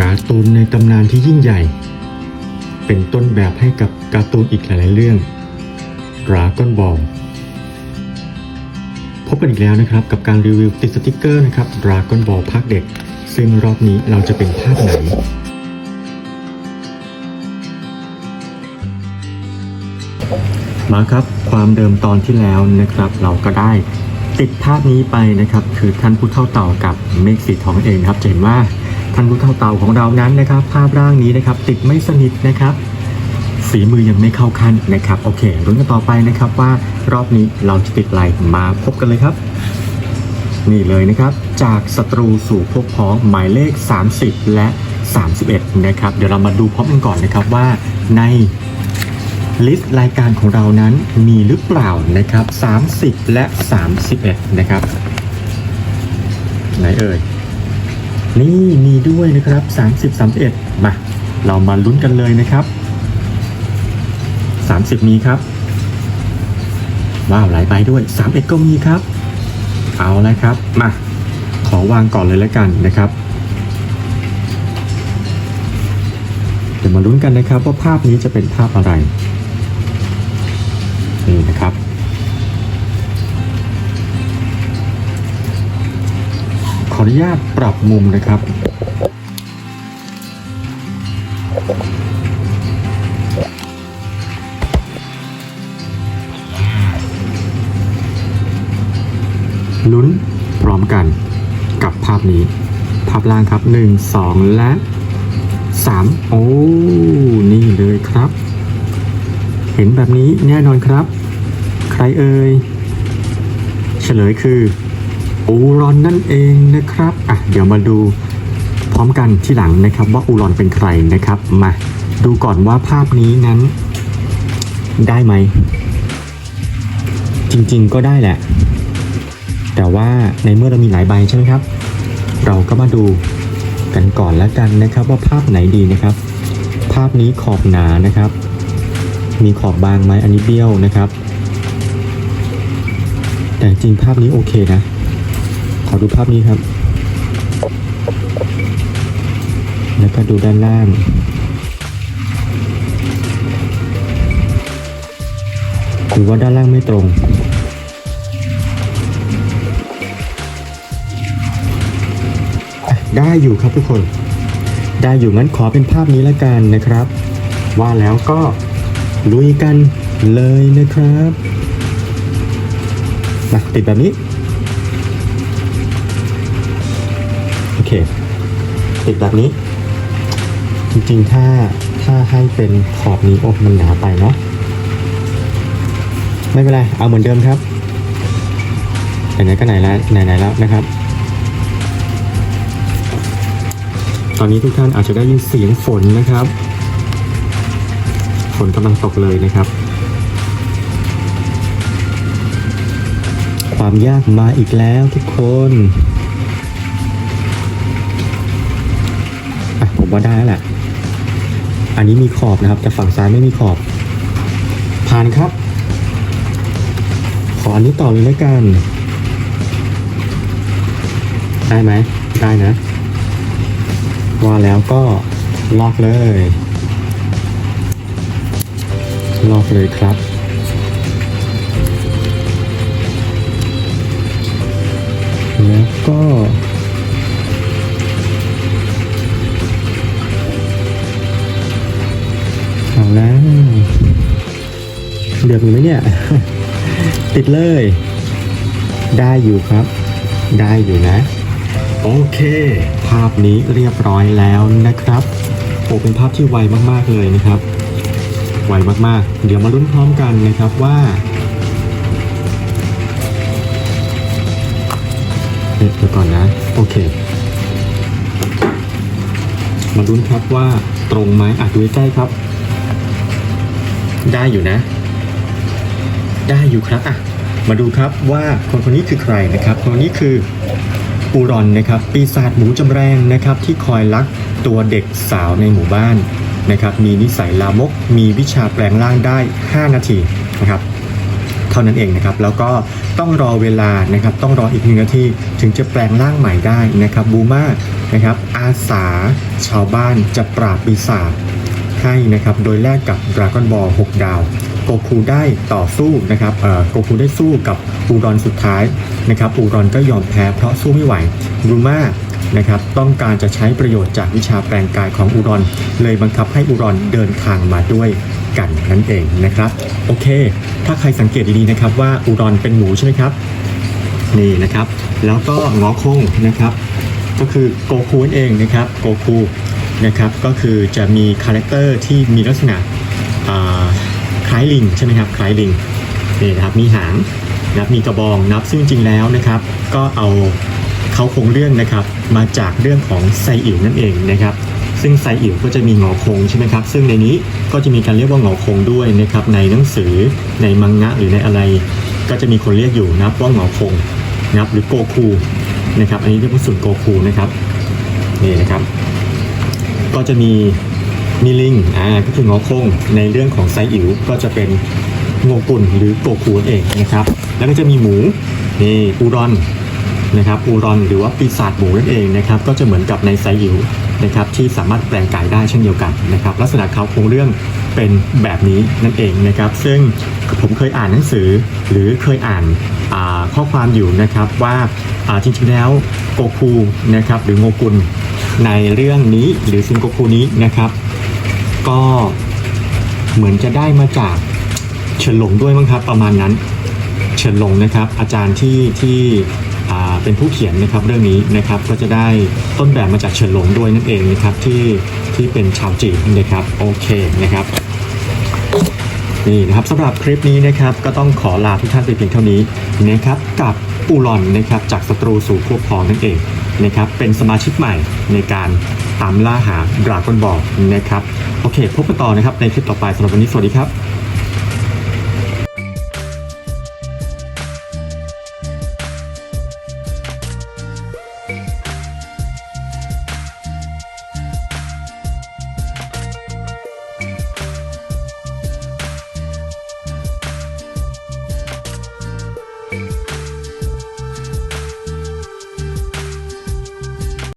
การ์ตูนในตำนานที่ยิ่งใหญ่ เป็นต้นแบบให้กับการ์ตูนอีกหลาย ๆ เรื่อง Dragon Ball พบกันอีกแล้วนะครับกับการรีวิวติดสติกเกอร์นะครับ Dragon Ball ภาคเด็ก ซึ่งรอบนี้เราจะเป็นภาคไหนมาครับความเดิมตอนที่แล้วนะครับ เราก็ได้ติดภาพนี้ไปนะครับ คือท่านผู้เท่าเต่ากับเมฆสีทองเองนะครับจะเห็นว่า ท่านผู้เท่าเต่าของเรานั้นนะครับ ภาพร่างนี้นะครับ ติดไม่สนิทนะครับฝีมือยังไม่เข้าขั้นนะครับ โอเครุ้นกันต่อไปนะครับว่ารอบนี้เราจะติดอะไรมาพบกันเลยครับ นี่เลยนะครับ จากศัตรูสู่พวกพ้องหมายเลข 30 และ 31 นะครับ เดี๋ยวเรามาดูพร้อมกันก่อนนะครับว่าในลิสต์รายการของเรานั้นมีหรือเปล่านะครับ 30 และ 31 นะครับ ไหนเอ่ย นี่มีด้วยนะครับ 30 31 มา เรามาลุ้นกันเลยนะครับ 30 มีครับ ว้าวหลายใบด้วย 31 ก็มีครับ เอาเละครับ มา ขอวางก่อนเลยแล้วกันนะครับ เดี๋ยวมาลุ้นกันนะครับว่าภาพนี้จะเป็นภาพอะไร นี่นะครับ ออนุญาตปรับมุมนะครับ ลุ้นพร้อมกันกับภาพนี้ ภาพล่างครับ 1 2 และ 3 โอ้ นี่เลยครับ เห็นแบบนี้แน่นอนครับ ใครเอ่ย เฉลยคือ อูรอนนั่นเองนะครับอะเดี๋ยวมาดูพร้อมกันที่หลังนะครับว่าอูรอนเป็นใครนะครับ มาดูก่อนว่าภาพนี้นั้น ได้ไหม จริงๆก็ได้แหละ แต่ว่าในเมื่อเรามีหลายใบใช่ไหมครับ เราก็มาดูกันก่อนแล้วกันนะครับ ว่าภาพไหนดีนะครับ ภาพนี้ขอบหนานะครับ มีขอบบางไหมอันนี้เบี้ยวนะครับ แต่จริงภาพนี้โอเคนะ อดูภาพนี้ครับ แล้วก็ดูด้านล่างหรือว่าด้านล่างไม่ตรง ได้อยู่ครับทุกคน ได้อยู่งั้นขอเป็นภาพนี้ละกันนะครับ ว่าแล้วก็ลุยกันเลยนะครับติดแบบนี้ ติดแบบนี้ จริงๆ ถ้าถ้าให้เป็นขอบนี้โอ้มันหนาไปเนาะไม่เป็นไร เอาเหมือนเดิมครับไหนๆก็ไหนแล้วไหนๆแล้วนะครับ ตอนนี้ทุกท่านอาจจะได้ยินเสียงฝนนะครับ ฝนกำลังตกเลยนะครับ ความยากมาอีกแล้วทุกคนอะผม ว่าได้แล้วแหละ อันนี้มีขอบนะครับ แต่ฝั่งซ้ายไม่มีขอบ ผ่านครับ ขออันนี้ต่อเลยแล้วกัน ได้ไหม ได้นะ ว่าแล้วก็ล็อกเลยล็อกเลยครับแล้วก็ อดอยู่ไหมเนี่ย ติดเลย ได้อยู่ครับ ได้อยู่นะ โอเค ภาพนี้เรียบร้อยแล้วนะครับโอ้เป็นภาพที่ไวมากๆเลยนะครับ ไวมากๆ เดี๋ยวมาลุ้นพร้อมกันนะครับว่าเอ๊ะเดี๋ยวก่อนนะ โอเค มาลุ้นครับว่าตรงไหมอะดูใกล้ๆครับ ได้อยู่นะ ได้อยู่ครับอะมาดูครับว่าคนคนนี้คือใครนะครับ คนนี้คืออูรอนนะครับ ปีศาจหมูจำแรงนะครับ ที่คอยลักตัวเด็กสาวในหมู่บ้านนะครับ มีนิสัยลามก มีวิชาแปลงร่างได้ 5 นาทีนะครับ เท่านั้นเองนะครับ แล้วก็ต้องรอเวลานะครับ ต้องรออีกหนึ่งนาทีถึงจะแปลงร่างใหม่ได้นะครับ บูมานะครับ อาสาชาวบ้านจะปราบปีศาจให้นะครับ โดยแลกกับดราก้อนบอล6ดาว โกคูได้ต่อสู้นะครับโกคูได้สู้กับอูรอนสุดท้ายนะครับอูรอนก็ยอมแพ้เพราะสู้ไม่ไหวบูมานะครับต้องการจะใช้ประโยชน์จากวิชาแปลงกายของอูรอน เลยบังคับให้อูรอนเดินทางมาด้วยกันนั่นเองนะครับ โอเค ถ้าใครสังเกตดีๆนะครับว่าอูรอนเป็นหมูใช่ไหมครับนี่นะครับ แล้วก็งอคงนะครับ ก็คือโกคูนเองนะครับโกคูนะครับก็คือจะมีคาแรคเตอร์ที่มีลักษณะอ่า ล้ายลิงใช่ไหมครับคล้ายลิงนี่นะครับมีหางนะครับมีกระบองนะครับซึ่งจริงๆแล้วนะครับ ก็เอาเขาคงเรื่องนะครับ มาจากเรื่องของไซอิ๋วนั่นเองนะครับซึ่งไซอิ๋วก็จะมีงอคงใช่ไหมครับ ซึ่งในนี้ก็จะมีการเรียกว่างอคงด้วยนะครับในหนังสือในมังงะหรือในอะไร ก็จะมีคนเรียกอยู่นะครับว่างอคงนะครับหรือโกคูนะครับอันนี้เรียกว่าส่วนโกคูนะครับนี่นะครับ ก็จะมี มีลิงอ่าก็คืองอคงในเรื่องของไซอิ๋วก็จะเป็นโงกุลหรือโกคูนเองนะครับ แล้วก็จะมีหมูนี่อูรอนนะครับอูรอนหรือว่าปีศาจหมูนั่นเองนะครับ ก็จะเหมือนกับในไซอิ๋วนะครับที่สามารถแปลงกายได้เช่นเดียวกันนะครับ ลักษณะเขาโครงเรื่องเป็นแบบนี้นั่นเองนะครับ ซึ่งผมเคยอ่านหนังสือหรือเคยอ่านาข้อความอยู่นะครับว่าอ่าจริงๆแล้วโกคูนะครับหรือโงกุลในเรื่องนี้หรือซิงโกคูนี้นะครับ ก็เหมือนจะได้มาจากเฉินหลงด้วยมั้งครับ ประมาณนั้นเฉินหลงนะครับ อาจารย์ที่ที่เป็นผู้เขียนนะครับเรื่องนี้นะครับก็จะได้ต้นแบบมาจากเฉินหลงด้วยนั่นเองนะครับที่ที่เป็นชาวจีนนะครับโอเคนะครับนี่นะครับสำหรับคลิปนี้นะครับก็ต้องขอลาทุกท่านไปเพียงเท่านี้นะครับกับอูรอนนะครับจากศัตรูสู่พวกพ้องนั่นเอง นะครับเป็นสมาชิกใหม่ในการตามล่าหาดราก้อนบอลนะครับโอเคพบกันต่อนะครับในคลิปต่อไปสำหรับวันนี้สวัสดีครับ